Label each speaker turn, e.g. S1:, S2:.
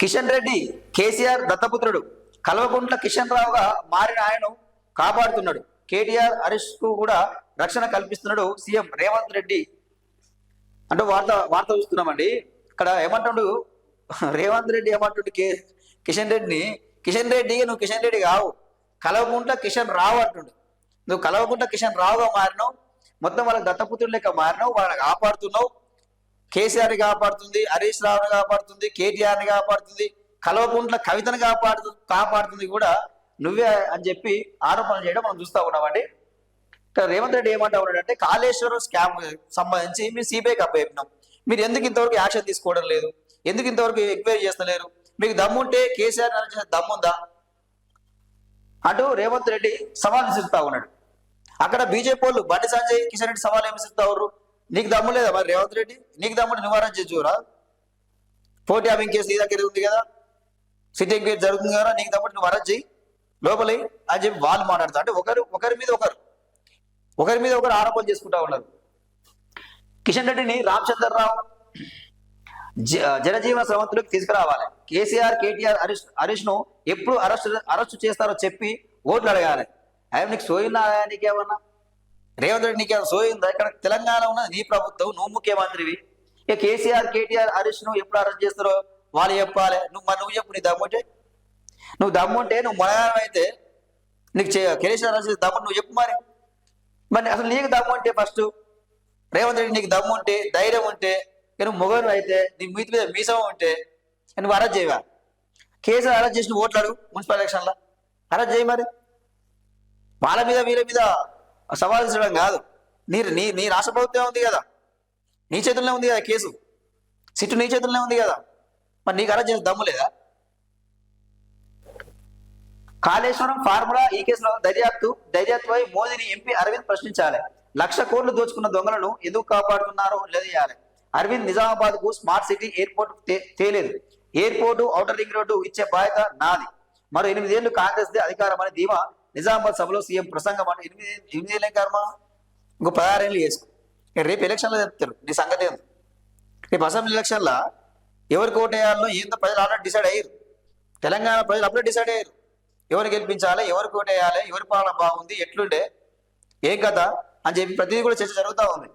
S1: కిషన్ రెడ్డి కేసీఆర్ దత్తపుత్రుడు. కల్వకుంట్ల కిషన్ రావుగా మారిన ఆయనను కాపాడుతున్నాడు. కేటీఆర్ హరీష్కు కూడా రక్షణ కల్పిస్తున్నాడు సీఎం రేవంత్ రెడ్డి. అంటూ వార్త వార్త చూస్తున్నామండి. ఇక్కడ ఏమంటాడు? రేవంత్ రెడ్డి ఏమంటుండు? కే కిషన్ రెడ్డిని కిషన్ రెడ్డి నువ్వు కిషన్ రెడ్డి కావు. కలవకుంట కిషన్ రావు అంటుండు. నువ్వు కలవకుంట కిషన్ రావుగా మారినావు. మొత్తం వాళ్ళకి దత్తపుత్రుడు లెక్క మారినావు. వాళ్ళని కాపాడుతున్నావు. కేసీఆర్ని కాపాడుతుంది హరీష్ రావుని కాపాడుతుంది కేటీఆర్ని కాపాడుతుంది కల్వకుంట్ల కవితను కాపాడు కాపాడుతుంది కూడా నువ్వే అని చెప్పి ఆరోపణలు చేయడం మనం చూస్తా ఉన్నామండి. ఇక్కడ రేవంత్ రెడ్డి ఏమంటా ఉన్నాడంటే కాళేశ్వరం స్కామ్ సంబంధించి మీరు సిబిఐకి అప్పచెప్పినాం మీరు ఎందుకు ఇంతవరకు యాక్షన్ తీసుకోవడం లేదు? ఎందుకు ఇంతవరకు ఎంక్వైరీ చేస్తలేరు? మీకు దమ్ముంటే కేసీఆర్ని చేసే దమ్ముందా? అంటూ రేవంత్ రెడ్డి సవాల్ విసురుతా ఉన్నాడు. అక్కడ బీజేపీ వాళ్ళు బండి సంజయ్ కిషన్ రెడ్డి సవాల్ ఏమి విసురుతా ఉన్నారు? నీకు దమ్ము లేదా మరి రేవంత్ రెడ్డి? నీకు దమ్ముడు నివారణ చేద్దురా పోటీ అభింగ్ కేసు నీ దగ్గర ఉంది కదా. సిట్టింగ్ కేసు జరుగుతుంది కదా నీకు దమ్ముడు నువ్వు అరెస్ట్ చేయి. లోపలి అని చెప్పి వాళ్ళు మాట్లాడతారు అంటే ఒకరు ఒకరి మీద ఒకరు. ఒకరి మీద ఒకరు ఆరోపణలు చేసుకుంటా ఉన్నారు. కిషన్ రెడ్డిని రామచంద్రరావు జ- జనజీవన సమంతులకు తీసుకురావాలి. కేసీఆర్ కేటీఆర్ హరీష్ హరీష్ను ఎప్పుడు అరెస్ట్ అరెస్ట్ చేస్తారో చెప్పి ఓట్లు అడగాలి. ఆయన నీకు సోయిందా నీకేమన్నా రేవంత్ రెడ్డి నీకేమైనా సోయిందా? ఇక్కడ తెలంగాణ ఉన్నది నీ ప్రభుత్వం నువ్వు ముఖ్యమంత్రివి. ఇక కేసీఆర్ కేటీఆర్ హరీష్ నువ్వు ఎప్పుడు అరెస్ట్ చేస్తారో వాళ్ళు చెప్పాలి. నువ్వు మరి నువ్వు చెప్పు నీ దమ్ముంటే నువ్వు దమ్ముంటే నువ్వు మొనగానం అయితే నీకు కేసీఆర్ అరెస్ట్ దమ్ము నువ్వు చెప్పు మరి. మరి అసలు నీకు దమ్ము ఉంటే ఫస్ట్. రేవంత్ రెడ్డి నీకు దమ్ము ఉంటే ధైర్యం ఉంటే నువ్వు మొగను అయితే నీ మీతి మీద మీసం ఉంటే నువ్వు అరెస్ట్ చేయవా? కేసీఆర్ అరెస్ట్ చేసి ఓట్లాడు మున్సిపల్ ఎలక్షన్లో. అరెస్ట్ చేయి మరి. వాళ్ళ మీద వీళ్ళ మీద. సవాల్ చేయడం కాదు. నీ నీ నీ రాష్ట్ర ప్రభుత్వం ఉంది కదా. నీ చేతుల్లోనే ఉంది కదా కేసు. సిట్టు నీ చేతుల్లోనే ఉంది కదా. మరి నీకు అరెస్ట్ చేసిన దమ్ము లేదా? కాళేశ్వరం ఫార్ములా ఈ కేసులో దర్యాప్తు దర్యాప్తుపై మోదీని ఎంపీ అరవింద్ ప్రశ్నించాలి. లక్ష కోట్లు దోచుకున్న దొంగలను ఎందుకు కాపాడుతున్నారో నిలదీయాలి అరవింద్ నిజామాబాద్కు స్మార్ట్ సిటీ ఎయిర్పోర్ట్ తే- తేలేదు. ఎయిర్పోర్టు ఔటర్ రింగ్ రోడ్డు ఇచ్చే బాధ్యత నాది. మరో ఎనిమిదేళ్ళు కాంగ్రెస్ దే అధికారం ధీమా నిజామాబాద్ సభలో సీఎం ప్రసంగం అంటే ఎనిమిది ఎనిమిదేళ్ళే కర్మ? ఇంకో పదహారేళ్ళు చేసుకో రేపు ఎలక్షన్లో చెప్తారు. నీ సంగతి ఏంది? రేపు అసెంబ్లీ ఎలక్షన్లో? ఎవరికి ఓటేయాలో ఏందో ప్రజలు ఆల్రెడీ డిసైడ్ అయ్యారు. తెలంగాణ ప్రజలు అప్పుడే డిసైడ్ అయ్యారు. ఎవరు గెలిపించాలి ఎవరికి ఓటేయాలి ఎవరి పాలన బాగుంది ఎట్లుండే ఏం కథ అని చెప్పి ప్రతిదీ కూడా చర్చ జరుగుతూ ఉంది.